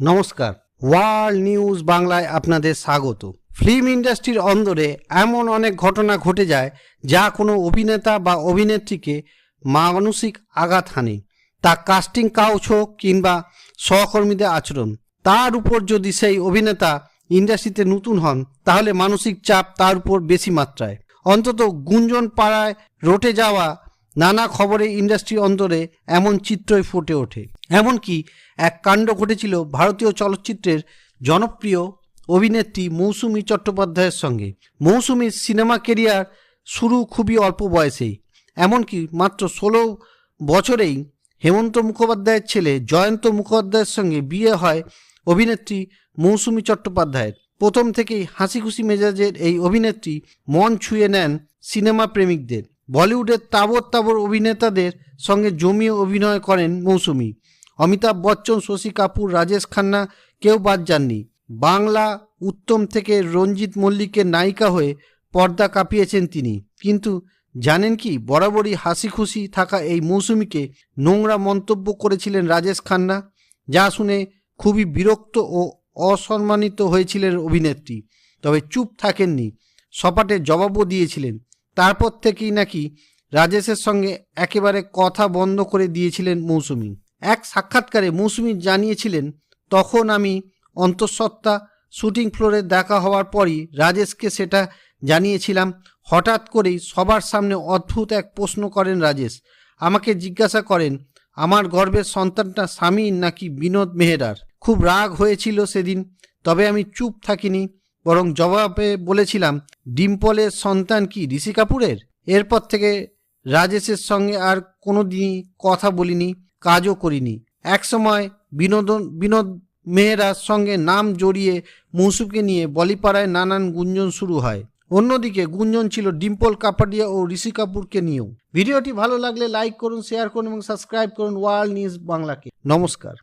নমস্কার। World news বাংলায় আপনাদের স্বাগত। ফিল্ম ইন্ডাস্ট্রির অন্দরে এমন অনেক ঘটনা ঘটে যায় যা কোনো অভিনেতা বা অভিনেত্রীকে মানসিক আঘাত হানে। তা কাস্টিং কাউচ হোক কিংবা সহকর্মীদের আচরণ। তার উপর যদি সেই অভিনেতা ইন্ডাস্ট্রিতে নতুন হন, তাহলে মানসিক চাপ তার উপর বেশি মাত্রায়। অন্তত গুঞ্জন পাড়ায় রটে যাওয়া নানা খবরে ইন্ডাস্ট্রি অন্তরে এমন চিত্রই ফুটে ওঠে। এমনকি এক কাণ্ড ঘটেছিল ভারতীয় চলচ্চিত্রের জনপ্রিয় অভিনেত্রী মৌসুমী চট্টোপাধ্যায়ের সঙ্গে। মৌসুমীর সিনেমা কেরিয়ার শুরু খুবই অল্প বয়সেই। এমনকি মাত্র ষোলো বছরেই হেমন্ত মুখোপাধ্যায়ের ছেলে জয়ন্ত মুখোপাধ্যায়ের সঙ্গে বিয়ে হয় অভিনেত্রী মৌসুমী চট্টোপাধ্যায়ের। প্রথম থেকেই হাসি খুশি মেজাজের এই অভিনেত্রী মন ছুঁয়ে নেন সিনেমা প্রেমিকদের। বলিউডের তাবর তাবর অভিনেতাদের সঙ্গে জমিয়ে অভিনয় করেন মৌসুমী। অমিতাভ বচ্চন, শশী কাপুর, রাজেশ খান্না কেউ বাদ যাননি। বাংলা উত্তম থেকে রঞ্জিত মল্লিকের নায়িকা হয়ে পর্দা কাঁপিয়েছেন তিনি। কিন্তু জানেন কি, বরাবরই হাসি খুশি থাকা এই মৌসুমীকে নোংরা মন্তব্য করেছিলেন রাজেশ খান্না, যা শুনে খুবই বিরক্ত ও অসম্মানিত হয়েছিলেন অভিনেত্রী। তবে চুপ থাকেননি, সপাটে জবাবও দিয়েছিলেন। তারপর থেকেই নাকি রাজেশের সঙ্গে একেবারে কথা বন্ধ করে দিয়েছিলেন মৌসুমী। এক সাক্ষাৎকারে মৌসুমী জানিয়েছিলেন, তখন আমি অন্তঃসত্ত্বা শুটিং ফ্লোরে দেখা হওয়ার পরই রাজেশকে সেটা জানিয়েছিলাম। হঠাৎ করেই সবার সামনে অদ্ভুত এক প্রশ্ন করেন রাজেশ। আমাকে জিজ্ঞাসা করেন, আমার গর্ভের সন্তানটা স্বামীর নাকি বিনোদ মেহেরার? খুব রাগ হয়েছিল সেদিন, তবে আমি চুপ থাকিনি। বরং জবাবে বলেছিলাম ডিম্পলের সন্তান কি ঋষি কাপুরের? এরপর থেকে রাজেশের সঙ্গে আর কোনো দিনই কথা বলিনি, কাজও করিনি। একসময় বিনোদন, বিনোদ মেহেরার সঙ্গে নাম জড়িয়ে মৌসুমকে নিয়ে বলিপাড়ায় নানান গুঞ্জন শুরু হয়। অন্যদিকে গুঞ্জন ছিল ডিম্পল কাপাডিয়া ও ঋষি কাপুরকে নিয়েও। ভিডিওটি ভালো লাগলে লাইক করুন, শেয়ার করুন এবং সাবস্ক্রাইব করুন ওয়ার্ল্ড নিউজ বাংলাকে। নমস্কার।